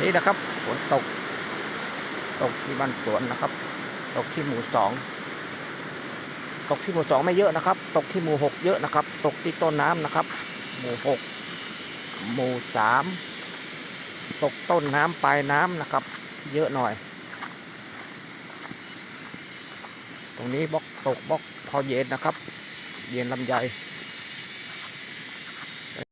นี่นะครับฝนตก ตกที่บ้านสวนนะครับ ตกที่หมู่สองตกที่หมู่สองไม่เยอะนะครับ ตกที่หมู่หกเยอะนะครับ ตกที่ต้นน้ำนะครับ หมู่หกหมู่สามตกต้นน้ำปลายน้ำนะครับ เยอะหน่อย ตรงนี้บล็อกตกบล็อกพอเย็นนะครับ เย็นลำไย